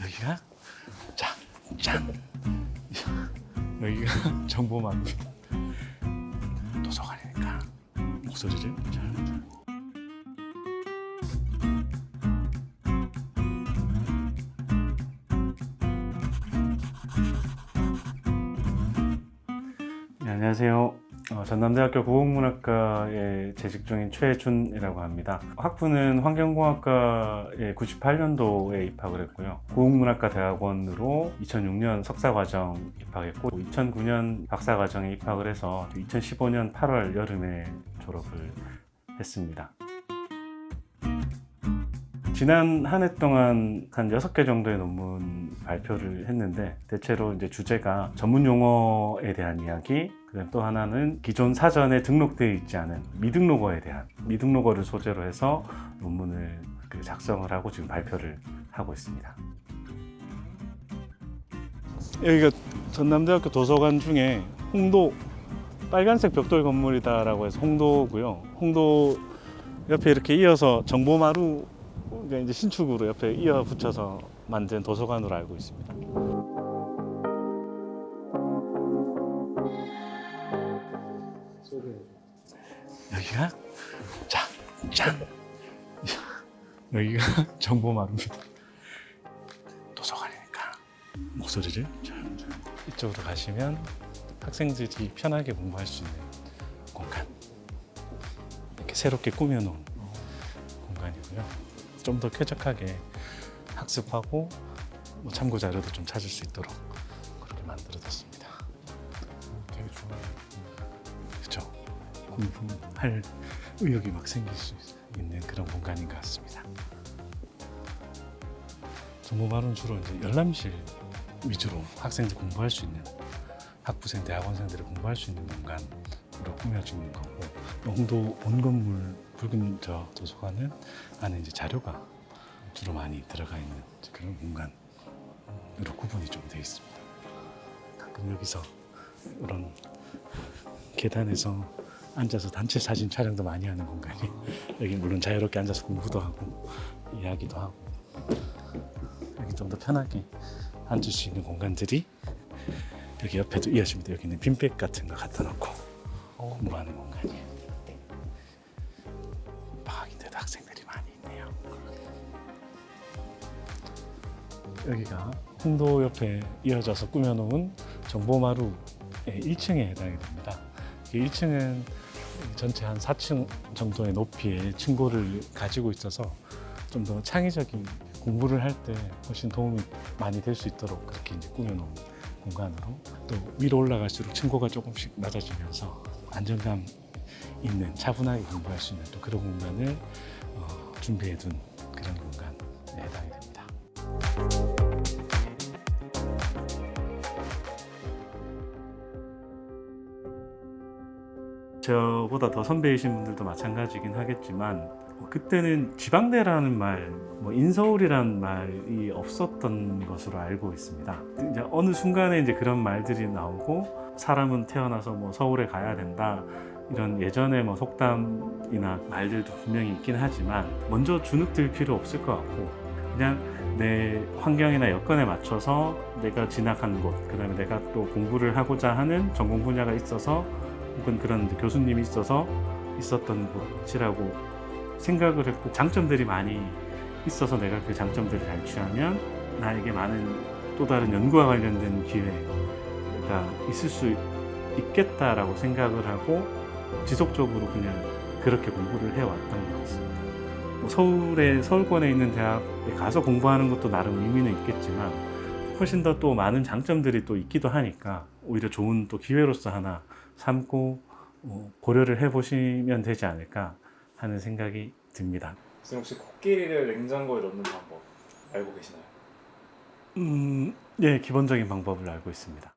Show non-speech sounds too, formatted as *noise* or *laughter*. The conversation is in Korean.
여기가 자, 짠. 여기가 *laughs* 정보만 도서관이니까 목소리를 잘. 네, 안녕하세요. 어, 전남대학교 고공문학과에 재직 중인 최준이라고 합니다. 학부는 환경공학과에 98년도에 입학을 했고요. 고공문학과 대학원으로 2006년 석사과정 입학했고 2009년 박사과정에 입학을 해서 2015년 8월 여름에 졸업을 했습니다. 지난 한 해 동안 한 6개 정도의 논문 발표를 했는데 대체로 이제 주제가 전문 용어에 대한 이야기, 또 하나는 기존 사전에 등록되어 있지 않은 미등록어에 대한 미등록어를 소재로 해서 논문을 그 작성을 하고 지금 발표를 하고 있습니다. 여기가 전남대학교 도서관 중에 홍도 빨간색 벽돌 건물이다라고 해서 홍도고요. 홍도 옆에 이렇게 이어서 정보마루 이제 신축으로 옆에 이어 붙여서 만든 도서관으로 알고 있습니다. 여기가 자, 짠. 여기가 *laughs* 정보마루입니다. 도서관이니까 목소리를 잘 이쪽으로 가시면 학생들이 편하게 공부할 수 있는 공간 이렇게 새롭게 꾸며놓은 공간이고요. 좀 더 쾌적하게 학습하고 뭐 참고 자료도 좀 찾을 수 있도록 그렇게 만들어뒀습니다. 되게 좋아요. 공부할 의욕이 막 생길 수 있는 그런 공간인 것 같습니다. 정보말은 주로 이제 열람실 위주로 학생들 공부할 수 있는 학부생, 대학원생들이 공부할 수 있는 공간으로 꾸며지는 거고 홍도 본 건물 붉은 저 도서관은 안에 이제 자료가 주로 많이 들어가 있는 그런 공간으로 구분이 좀 되어 있습니다. 가끔 여기서 이런 계단에서 앉아서 단체 사진 촬영도 많이 하는 공간이 *laughs* 여기 물론 자유롭게 앉아서 공부도 하고 이야기도 하고 여기 좀 더 편하게 앉을 수 있는 공간들이 여기 옆에도 이어집니다. 여기는 빈백 같은 거 갖다 놓고 공부하는 공간이에요. 방학인데도 학생들이 많이 있네요. 여기가 홍도 옆에 이어져서 꾸며놓은 정보마루의 1층에 해당이 됩니다. 이 1층은 전체 한 4층 정도의 높이의 층고를 가지고 있어서 좀 더 창의적인 공부를 할 때 훨씬 도움이 많이 될 수 있도록 그렇게 이제 꾸며놓은 공간으로 또 위로 올라갈수록 층고가 조금씩 낮아지면서 안정감 있는 차분하게 공부할 수 있는 또 그런 공간을 어, 준비해둔 그런 공간에 해당이 됩니다. 저보다 더 선배이신 분들도 마찬가지긴 하겠지만 어, 그때는 지방대라는 말, 뭐 인서울이라는 말이 없었던 것으로 알고 있습니다. 이제 어느 순간에 이제 그런 말들이 나오고 사람은 태어나서 뭐 서울에 가야 된다 이런 예전에 뭐 속담이나 말들도 분명히 있긴 하지만 먼저 주눅들 필요 없을 것 같고 그냥 내 환경이나 여건에 맞춰서 내가 진학한 곳, 그 다음에 내가 또 공부를 하고자 하는 전공 분야가 있어서 혹은 그런 교수님이 있어서 있었던 곳이라고 생각을 했고 장점들이 많이 있어서 내가 그 장점들을 잘 취하면 나에게 많은 또 다른 연구와 관련된 기회가 있을 수 있겠다라고 생각을 하고 지속적으로 그냥 그렇게 공부를 해왔던 것 같습니다. 뭐 서울에 서울권에 있는 대학에 가서 공부하는 것도 나름 의미는 있겠지만 훨씬 더 또 많은 장점들이 또 있기도 하니까 오히려 좋은 또 기회로서 하나 삼고 어, 고려를 해보시면 되지 않을까 하는 생각이 듭니다. 선생님 혹시 코끼리를 냉장고에 넣는 방법 알고 계시나요? 음, 예, 기본적인 방법을 알고 있습니다.